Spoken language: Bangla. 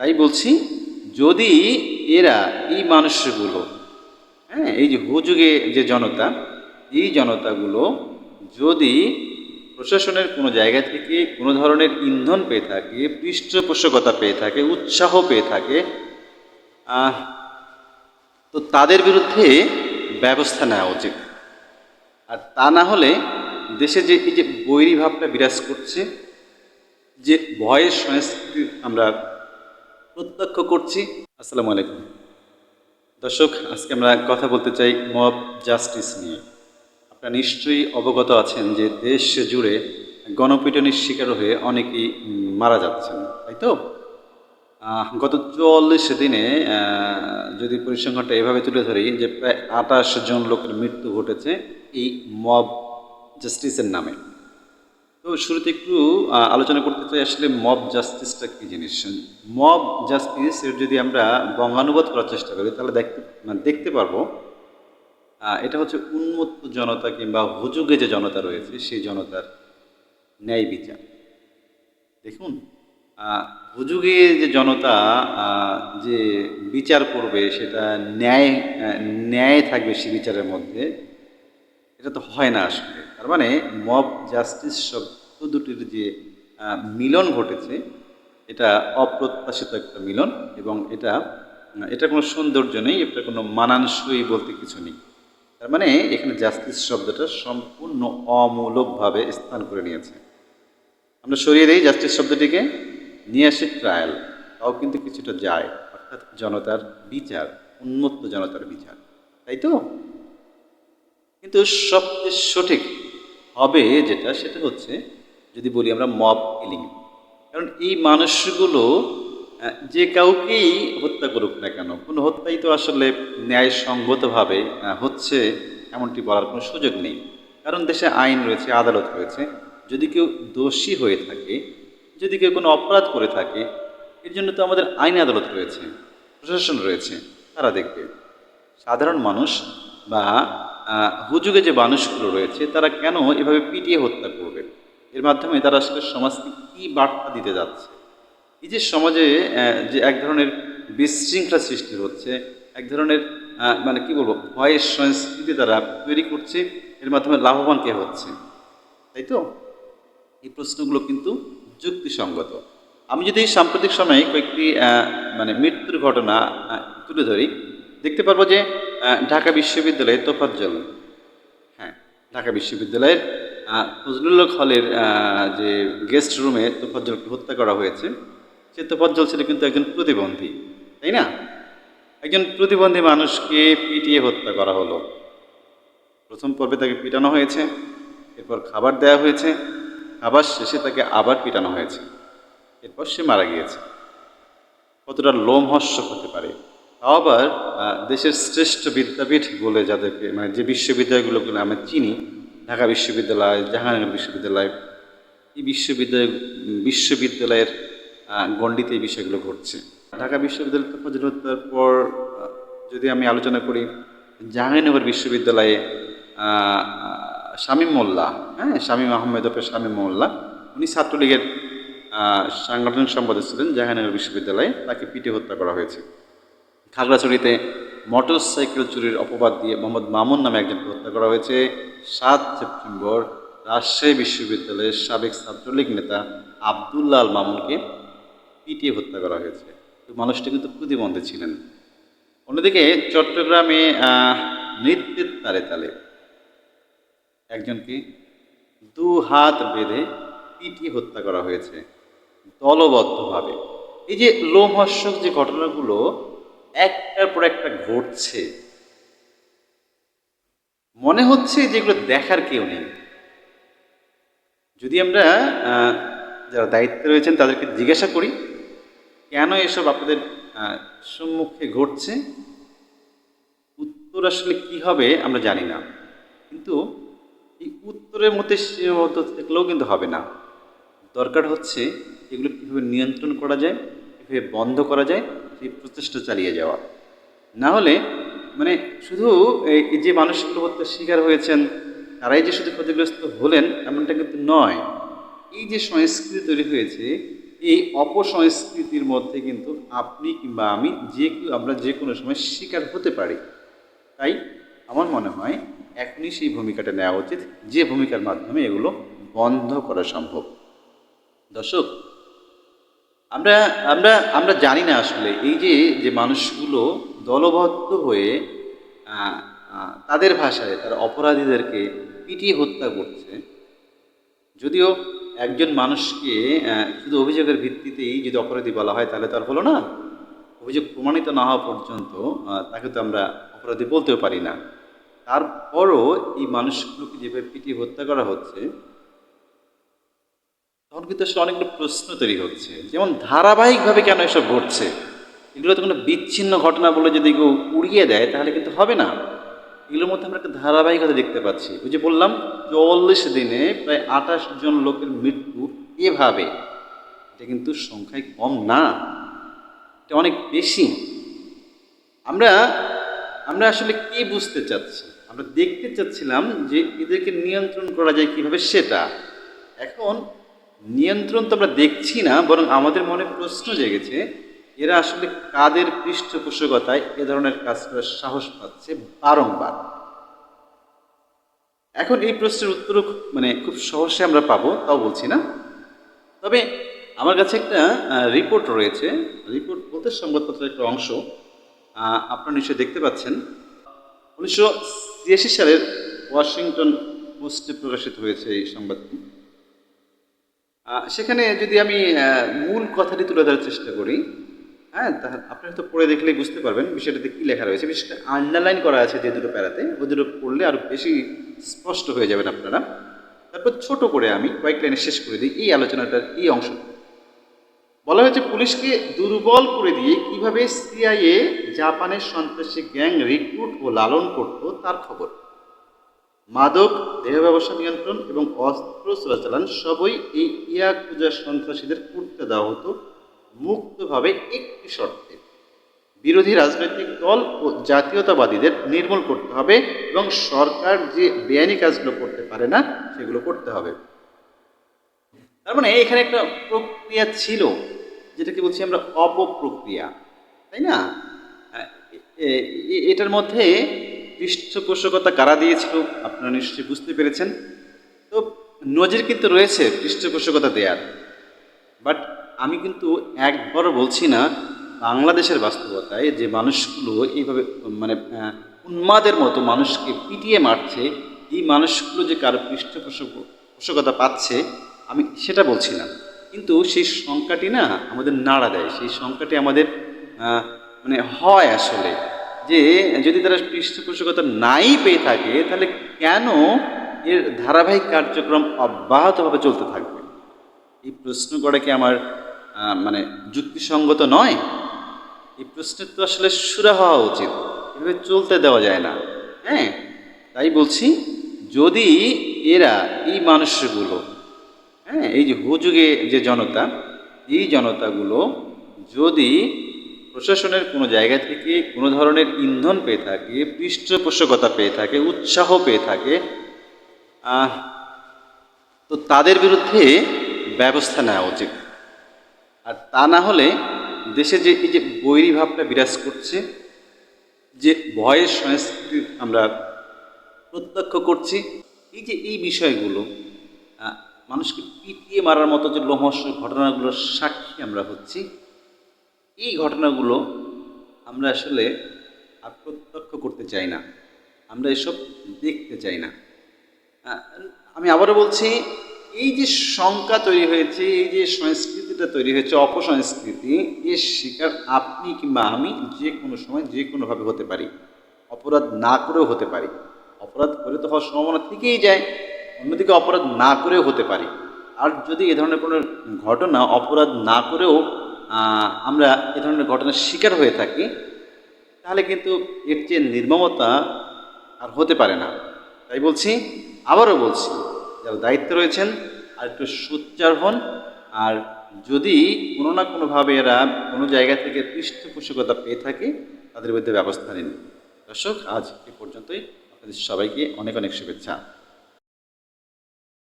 তাই বলছি, যদি এরা এই মানুষগুলো হ্যাঁ এই যে হুযুগে যে জনতা, এই জনতাগুলো যদি প্রশাসনের কোনো জায়গা থেকে কোনো ধরনের ইন্ধন পেয়ে থাকে, পৃষ্ঠপোষকতা পেয়ে থাকে, উৎসাহ পেয়ে থাকে তো তাদের বিরুদ্ধে ব্যবস্থা নেওয়া উচিত। আর তা না হলে দেশে যে এই যে বৈরী ভাবটা বিরাজ করছে, যে ভয়ের সংস্কৃতি আমরা প্রত্যক্ষ করছি। আসসালামু আলাইকুম। দর্শক, আজকে আমরা কথা বলতে চাই মব জাস্টিস নিয়ে। আপনারা নিশ্চয়ই অবগত আছেন যে দেশ জুড়ে গণপিটনির শিকার হয়ে অনেকেই মারা যাচ্ছেন, তাই তো? গত চুয়াল্লিশ দিনে যদি পরিসংখ্যানটা এভাবে তুলে ধরি যে প্রায় আঠাশ জন লোকের মৃত্যু ঘটেছে এই মব জাস্টিসের নামে। তো শুরুতে একটু আলোচনা করতে চাই আসলে মব জাস্টিসটা কী জিনিস? মব জাস্টিস এর যদি আমরা বঙ্গানুবাদ করার চেষ্টা করি, তাহলে দেখতে মানে দেখতে পারব এটা হচ্ছে উন্মত্ত জনতা কিংবা হুজুগে যে জনতা রয়েছে, সেই জনতার ন্যায় বিচার। দেখুন হুজুগে যে জনতা যে বিচার করবে, সেটা ন্যায় ন্যায় থাকবে সে বিচারের মধ্যে এটা তো হয় না আসলে। তার মানে মব জাস্টিস শব্দ দুটির যে মিলন ঘটেছে, এটা অপ্রত্যাশিত একটা মিলন এবং এটা এটা কোনো সৌন্দর্য নেই, এটা কোনো মানানসই বলতে কিছু নেই। তার মানে এখানে জাস্টিস শব্দটা সম্পূর্ণ অমূলকভাবে স্থান করে নিয়েছে। আমরা সরিয়ে দিই জাস্টিস শব্দটিকে। নিয়ে আসি ট্রায়াল। তাও কিন্তু কিছুটা যায়। অর্থাৎ জনতার বিচার, উন্মত্ত জনতার বিচার। তাই তো? কিন্তু সবচেয়ে সঠিক হবে যেটা, সেটা হচ্ছে যদি বলি আমরা মব কিলিং কারণ এই মানুষগুলো যে কাউকেই হত্যা করুক না কেন, কোনো হত্যাই তো আসলে ন্যায়সঙ্গতভাবে হচ্ছে এমনটি বলার কোনো সুযোগ নেই। কারণ দেশে আইন রয়েছে, আদালত রয়েছে। যদি কেউ দোষী হয়ে থাকে, যদি কেউ কোনো অপরাধ করে থাকে, এর জন্য তো আমাদের আইন আদালত রয়েছে, প্রশাসন রয়েছে, তারা দেখবে। সাধারণ মানুষ বা হুজুগে যে মানুষগুলো রয়েছে, তারা কেন এভাবে পিটিয়ে হত্যা করবে? এর মাধ্যমে তারা আসলে সমাজকে কী বার্তা দিতে যাচ্ছে? এই যে সমাজে যে এক ধরনের বিশৃঙ্খলা সৃষ্টি হচ্ছে, এক ধরনের মানে কি বলব, ভয়ের সংস্কৃতি তারা তৈরি করছে, এর মাধ্যমে লাভবান কে হচ্ছে? তাই তো? এই প্রশ্নগুলো কিন্তু যুক্তিসঙ্গত। আমি যদি সাম্প্রতিক সময়ে কয়েকটি মানে মৃত্যুর ঘটনা তুলে ধরি, দেখতে পারব যে ঢাকা বিশ্ববিদ্যালয়ে তোফাজ্জল। হ্যাঁ ঢাকা বিশ্ববিদ্যালয়ের আহ, ফজলুল্লাহ হলের যে গেস্ট রুমে তোফাজ্জলকে হত্যা করা হয়েছে সে তোফাজ্জল ছিল কিন্তু একজন প্রতিবন্ধী তাই না? একজন প্রতিবন্ধী মানুষকে পিটিয়ে হত্যা করা হলো। প্রথম পর্বে তাকে পিটানো হয়েছে এরপর খাবার দেওয়া হয়েছে খাবার শেষে তাকে আবার পিটানো হয়েছে এরপর সে মারা গিয়েছে। কতটা লোমহর্ষক হতে পারে। আবার দেশের শ্রেষ্ঠ বিদ্যাপীঠ বলে যাদেরকে মানে যে বিশ্ববিদ্যালয়গুলোকে আমরা চিনি, ঢাকা বিশ্ববিদ্যালয়, জাহাঙ্গীরনগর বিশ্ববিদ্যালয়, এই বিশ্ববিদ্যালয়, বিশ্ববিদ্যালয়ের গণ্ডিতে এই বিষয়গুলো ঘটছে। ঢাকা বিশ্ববিদ্যালয় ফজল পর যদি আমি আলোচনা করি, জাহাঙ্গীরনগর বিশ্ববিদ্যালয়ে শামীম মোল্লা হ্যাঁ শামীম আহমেদ ওপর শামীম মোল্লা, উনি ছাত্রলীগের সাংগঠনিক সম্পাদক ছিলেন জাহাঙ্গীরনগর বিশ্ববিদ্যালয়ে, তাকে পিটে হত্যা করা হয়েছে। খাগড়াছড়িতে মোটর সাইকেল চুরির অপবাদ দিয়ে মোহাম্মদ মামুন নামে একজনকে হত্যা করা হয়েছে। সাত সেপ্টেম্বর রাজশাহী বিশ্ববিদ্যালয়ের সাবেক ছাত্রলীগ নেতা আবদুল্লাহ আল মামুনকে পিটিয়ে হত্যা করা হয়েছে। তো মানুষটি কিন্তু প্রতিবন্ধী ছিলেন। অন্যদিকে চট্টগ্রামে নৃত্যের তালে তালে একজনকে দু হাত বেঁধে পিটিয়ে হত্যা করা হয়েছে। দলবদ্ধভাবে। এই যে লোমহর্ষক যে ঘটনাগুলো একটার পর একটা ঘটছে। মনে হচ্ছে যেগুলো দেখার কেউ নেই। যদি আমরা যারা দায়িত্বে রয়েছেন তাদেরকে জিজ্ঞাসা করি, কেন এসব আপনাদের সম্মুখে ঘটছে? উত্তর আসলে কি হবে আমরা জানি না। কিন্তু এই উত্তরের মধ্যে সীমাবদ্ধ থাকলেও কিন্তু হবে না। দরকার হচ্ছে এগুলো কীভাবে নিয়ন্ত্রণ করা যায়। কীভাবে বন্ধ করা যায়, সেই প্রচেষ্টা চালিয়ে যাওয়া। না হলে মানে শুধু এই যে মানুষগুলো হত্যার শিকার হয়েছেন, তারাই যে শুধু ক্ষতিগ্রস্ত হলেন, এমনটা কিন্তু নয়। এই যে সংস্কৃতি তৈরি হয়েছে, এই অপসংস্কৃতির মধ্যে কিন্তু আপনি কিংবা আমি যে আমরা যে কোনো সময় শিকার হতে পারি। তাই আমার মনে হয়, এখনই সেই ভূমিকাটা নেওয়া উচিত, যে ভূমিকার মাধ্যমে এগুলো বন্ধ করা সম্ভব। দর্শক আমরা আমরা আমরা জানি না আসলে এই যে যে মানুষগুলো দলবদ্ধ হয়ে তাদের ভাষায়, তারা অপরাধীদেরকে পিটিয়ে হত্যা করছে, যদিও একজন মানুষকে শুধু অভিযোগের ভিত্তিতেই যদি অপরাধী বলা হয়, তাহলে তো আর হলো না। অভিযোগ প্রমাণিত না হওয়া পর্যন্ত তাকে তো আমরা অপরাধী বলতেও পারি না। তারপরও এই মানুষগুলোকে যেভাবে পিটিয়ে হত্যা করা হচ্ছে তখন কিন্তু আসলে অনেকগুলো প্রশ্ন তৈরি হচ্ছে। যেমন ধারাবাহিকভাবে কেন এসব ঘটছে? এগুলো তো কোনো বিচ্ছিন্ন ঘটনা বলে যদি কেউ উড়িয়ে দেয়, তাহলে কিন্তু হবে না। এগুলোর মধ্যে আমরা একটা ধারাবাহিকতা দেখতে পাচ্ছি। ওই যে বললাম চল্লিশ দিনে প্রায় আঠাশ জন লোকের মৃত্যু এভাবে। এটা কিন্তু সংখ্যায় কম না। এটা অনেক বেশি। আমরা আমরা আসলে কি বুঝতে চাচ্ছি? আমরা দেখতে চাচ্ছিলাম যে এদেরকে নিয়ন্ত্রণ করা যায় কীভাবে সেটা। এখন নিয়ন্ত্রণ তো আমরা দেখছি না, বরং আমাদের মনে প্রশ্ন জেগেছে, এরা আসলে কাদের পৃষ্ঠপোষকতায় এ ধরনের কাজ করার সাহস পাচ্ছে বারংবার? এখন এই প্রশ্নের উত্তর মানে খুব সহজে আমরা পাবো, তাও বলছি না। তবে আমার কাছে একটা রিপোর্ট রয়েছে। রিপোর্ট বলতে সংবাদপত্রের একটা অংশ। আপনারা নিশ্চয়ই দেখতে পাচ্ছেন। উনিশশো ছিয়াশি সালের ওয়াশিংটন পোস্টে প্রকাশিত হয়েছে এই সংবাদটি। সেখানে যদি আমি মূল কথাটি তুলে ধরার চেষ্টা করি হ্যাঁ তা আপনি হয়তো পড়ে দেখলেই বুঝতে পারবেন বিষয়টাতে কী লেখা রয়েছে। বিশেষ আন্ডারলাইন করা আছে যে দুটো প্যারাতে ওই দুটো পড়লে আরও বেশি স্পষ্ট হয়ে যাবেন আপনারা। তারপর ছোট করে আমি কয়েক লাইনে শেষ করে দিই এই আলোচনাটার এই অংশ। বলা হয়েছে, পুলিশকে দুর্বল করে দিয়ে কীভাবে সিআইএ জাপানের সন্ত্রাসী গ্যাং রিক্রুট ও লালন করত তার খবর। মাদক দেহ ব্যবসা নিয়ন্ত্রণ এবং অস্ত্র চোরাচালান সবই এই ইয়াকুজা সন্ত্রাসীদের করতে দেওয়া হতো মুক্তভাবে একটি শর্তে। বিরোধী রাজনৈতিক দল ও জাতীয়তাবাদীদের নির্মূল করতে হবে এবং সরকার যে বেআইনি কাজগুলো করতে পারে না, সেগুলো করতে হবে। তার মানে এখানে একটা প্রক্রিয়া ছিল, যেটাকে বলছি আমরা অপপ্রক্রিয়া, তাই না? এটার মধ্যে পৃষ্ঠপোষকতা কারা দিয়েছিল, আপনারা নিশ্চয়ই বুঝতে পেরেছেন। তো নজির কিন্তু রয়েছে পৃষ্ঠপোষকতা দেওয়ার বাট আমি কিন্তু একবার বলছি না, বাংলাদেশের বাস্তবতায় যে মানুষগুলো এইভাবে মানে উন্মাদের মতো মানুষকে পিটিয়ে মারছে, এই মানুষগুলো যে কারও পৃষ্ঠপোষক পোষকতা পাচ্ছে, আমি সেটা বলছি না। কিন্তু সেই সংখ্যাটি না আমাদের নাড়া দেয়, সেই সংখ্যাটি আমাদের মানে হয় আসলে। যে যদি তারা পৃষ্ঠপোষকতা নাই পেয়ে থাকে, তাহলে কেন এর ধারাবাহিক কার্যক্রম অব্যাহতভাবে চলতে থাকবে? এই প্রশ্ন করা কি আমার মানে যুক্তিসঙ্গত নয়? এই প্রশ্নের তো আসলে সুরা হওয়া উচিত। এভাবে চলতে দেওয়া যায় না। হ্যাঁ তাই বলছি, যদি এরা এই মানুষগুলো হ্যাঁ এই যে হুযুগে যে জনতা, এই জনতাগুলো যদি প্রশাসনের কোনো জায়গা থেকে কোনো ধরনের ইন্ধন পেয়ে থাকে, পৃষ্ঠপোষকতা পেয়ে থাকে, উৎসাহ পেয়ে থাকে তো তাদের বিরুদ্ধে ব্যবস্থা নেওয়া উচিত। আর তা না হলে দেশে যে এই যে বৈরী ভাবটা বিরাজ করছে, যে ভয়ের সংস্কৃতি আমরা প্রত্যক্ষ করছি, এই যে এই বিষয়গুলো মানুষকে পিটিয়ে মারার মতো যে লোমহর্ষ ঘটনাগুলোর সাক্ষী আমরা হচ্ছি এই ঘটনাগুলো আমরা আসলে আর প্রত্যক্ষ করতে চাই না। আমরা এসব দেখতে চাই না। আমি আবারও বলছি, এই যে শঙ্কা তৈরি হয়েছে, এই যে সংস্কৃতিটা তৈরি হয়েছে, অপসংস্কৃতি, এর শিকার আপনি কিংবা আমি যে কোনো সময় যে কোনোভাবে হতে পারি। অপরাধ না করেও হতে পারি। অপরাধ করে তো হওয়ার সম্ভাবনা থেকেই যায়, অন্যদিকে অপরাধ না করেও হতে পারি। আর যদি এ ধরনের কোনো ঘটনা অপরাধ না করেও আমরা এ ধরনের ঘটনার শিকার হয়ে থাকি, তাহলে কিন্তু এর চেয়ে নির্মমতা আর হতে পারে না। তাই বলছি, আবারও বলছি, যারা দায়িত্বে রয়েছেন, আর একটু সোচ্চার হন, আর যদি কোনো না কোনোভাবে এরা কোনো জায়গা থেকে পৃষ্ঠপোষকতা পেয়ে থাকে, তাদের বিরুদ্ধে ব্যবস্থা নিন। দর্শক, আজ এ পর্যন্তই। আপনাদের সবাইকে অনেক অনেক শুভেচ্ছা।